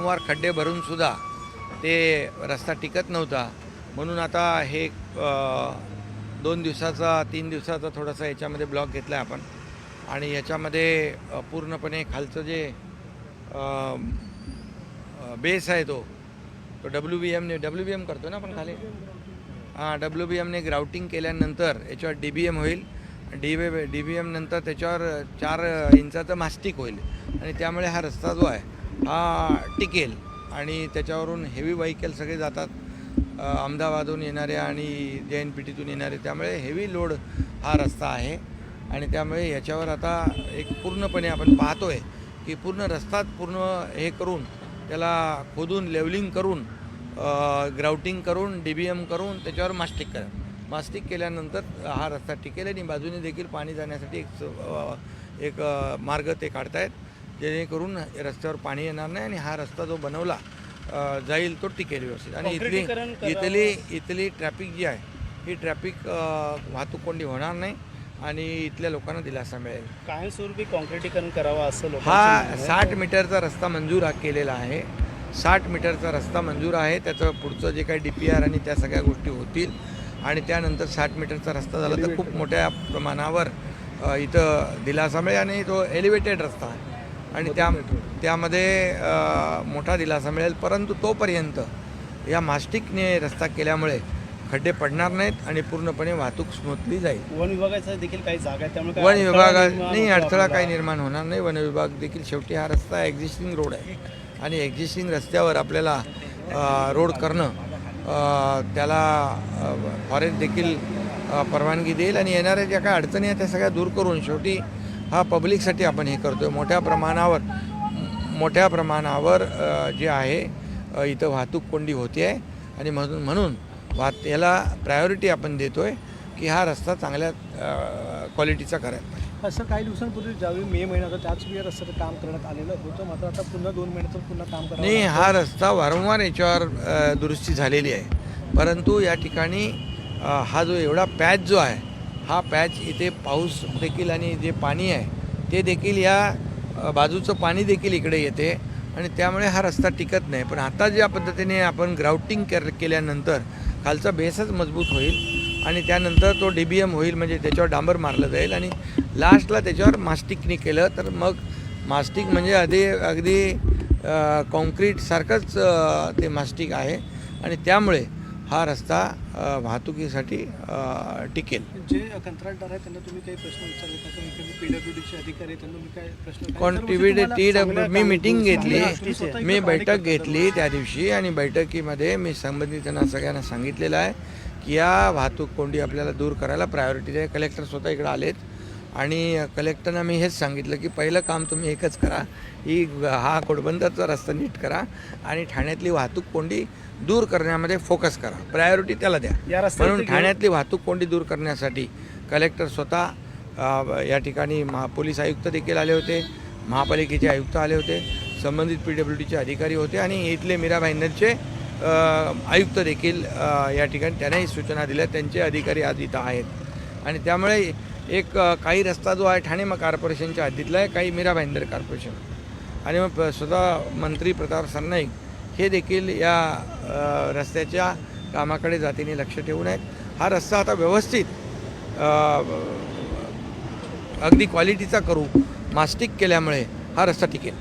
वारंवार खड्डे भरून सुद्धा ते रस्ता टिकत नव्हता. म्हणून आता हे दोन दिवसाचा तीन दिवसाचा थोडासा याच्यामध्ये ब्लॉक घेतला आहे आपण. आणि याच्यामध्ये पूर्णपणे खालचं जे बेस आहे तो तो डब्ल्यू बी एमने डब्ल्यू बी एम करतो ना आपण खाली? हां डब्ल्यू बी एमने ग्राउटिंग केल्यानंतर याच्यावर डी बी एम होईल. D B D B M नंतर त्याच्यावर चार इंचाचं मास्टिक होईल. आणि त्यामुळे हा रस्ता जो आहे हा टिकेल आणि त्याच्यावरून हेवी व्हेकल सगळे जातात. अहमदाबादहून येणारे आणि जे एन पी टीतून येणारे त्यामुळे हेवी लोड हा रस्ता आहे. आणि त्यामुळे याच्यावर आता एक पूर्णपणे आपण पाहतोय की पूर्ण रस्ताच पूर्ण हे करून त्याला खोदून लेवलिंग करून ग्राउटिंग करून डी बी एम करून त्याच्यावर मास्टिक करा. मास्टिक केल्यानंतर हा रस्ता टिकेल आणि बाजूने देखील पाणी जाण्यासाठी एक एक मार्ग ते काढतायत. जेणेकरून रस्त्यावर पाणी येणार नाही आणि हा रस्ता जो बनवला जाईल तो टिकेल व्यवस्थित. आणि इथली. इथली इथली ट्रॅफिक जी आहे ही ट्रॅफिक वाहतूक कोंडी होणार नाही आणि इथल्या लोकांना दिलासा मिळेल. कायमस्वरूपी कॉन्क्रिटीकरण करावं असं हा. साठ मीटरचा रस्ता मंजूर हा केलेला आहे. साठ मीटरचा रस्ता मंजूर आहे. त्याचं पुढचं जे काही डी पी आर आणि त्या सगळ्या गोष्टी होतील आणि त्यानंतर साठ मीटरचा रस्ता झाला तर खूप मोठ्या प्रमाणावर इथं दिलासा मिळेल आणि तो एलिव्हेटेड रस्ता आहे. आणि त्या त्यामध्ये मोठा दिलासा मिळेल. परंतु तोपर्यंत या मास्टिकने रस्ता केल्यामुळे खड्डे पडणार नाहीत आणि पूर्णपणे वाहतूक स्मूथली जाईल. वन विभागाचा देखील काही जागा आहे त्यामुळे वन निर्माण नाही अडथळा. काही निर्माण होणार नाही. वन विभाग देखील शेवटी हा रस्ता एक्झिस्टिंग रोड आहे. आणि एक्झिस्टिंग रस्त्यावर आपल्याला रोड करणं त्याला फॉरेस्ट देखील परवानगी देईल. आणि येणाऱ्या ज्या काही अडचणी आहेत त्या सगळ्या दूर करून शेवटी हा पब्लिकसाठी आपण हे करतोय. मोठ्या प्रमाणावर मोठ्या प्रमाणावर जे आहे इथं वाहतूक कोंडी होते आहे. आणि म्हणून म्हणून वाहत याला प्रायोरिटी आपण देतोय की हा रस्ता चांगल्या क्वालिटीचा करायला पाहिजे. असं काही दिवसांपूर्वी ज्यावेळी मे महिना होता त्याच वेळी रस्त्याचं काम करण्यात आलेलं होतं. मात्र आता पुन्हा दोन महिन्याचं पुन्हा काम करावं नाही. हा रस्ता वारंवार याच्यावर दुरुस्ती झालेली आहे. परंतु या ठिकाणी हा जो एवढा पॅच जो आहे हा पॅच इथे पाऊस देखील आणि जे पाणी आहे ते देखील या बाजूचं पाणी देखील इकडे येते आणि त्यामुळे हा रस्ता टिकत नाही. पण आता ज्या पद्धतीने आपण ग्राउटिंग कर केल्यानंतर खालचा बेसच मजबूत होईल आणि त्यानंतर तो डी बी एम होईल म्हणजे त्याच्यावर डांबर मारलं जाईल आणि लास्टला त्याच्यावर मास्टिकने केलं तर मग मास्टिक म्हणजे आधी अगदी कॉन्क्रीटसारखंच ते मास्टिक आहे. आणि त्यामुळे हा रस्ता वाहतुकीसाठी टिकेल. जे कंत्राटदार आहेत त्यांना तुम्ही काही प्रश्न विचारले का? पीडब्ल्यूडीचे अधिकारी त्यांना काय प्रश्न कोण? टी व्ही टी डब्ल्यू मी मिटिंग घेतली. मी बैठक घेतली त्या दिवशी आणि बैठकीमध्ये मी संबंधितांना सगळ्यांना सांगितलेलं आहे की या वाहतूक कोंडी आपल्याला दूर करायला प्रायोरिटी द्या. कलेक्टर स्वतः इकडे आलेत. आणि कलेक्टरना मी हेच सांगितलं की पहिलं काम तुम्ही एकच करा. ही हा घोडबंदरचा रस्ता नीट करा आणि ठाण्यातली वाहतूक कोंडी दूर करण्यामध्ये फोकस करा. प्रायोरिटी त्याला द्या. म्हणून ठाण्यातली वाहतूक कोंडी दूर करण्यासाठी कलेक्टर स्वतः या ठिकाणी महा पोलीस आयुक्त देखील आले होते महापालिकेचे आयुक्त आले होते संबंधित पी डब्ल्यू डीचे अधिकारी होते आणि इथले मीरा भाईंदरचे आयुक्त देखील या ठिकाणी त्यांनाही सूचना दिल्या. त्यांचे अधिकारी आज इथं आहेत. आणि त्यामुळे एक काही रस्ता जो आहे ठाणे मग कॉर्पोरेशनच्या हद्दीतला आहे काही मीरा भाईंदर कॉर्पोरेशन. आणि मग प- स्वतः मंत्री प्रताप सरनाईक हे देखील या रस्त्याच्या कामाकडे जातीने लक्ष ठेवून आहेत. हा रस्ता आता व्यवस्थित अगदी क्वालिटीचा करू मास्टिक केल्यामुळे हा रस्ता टिकेल.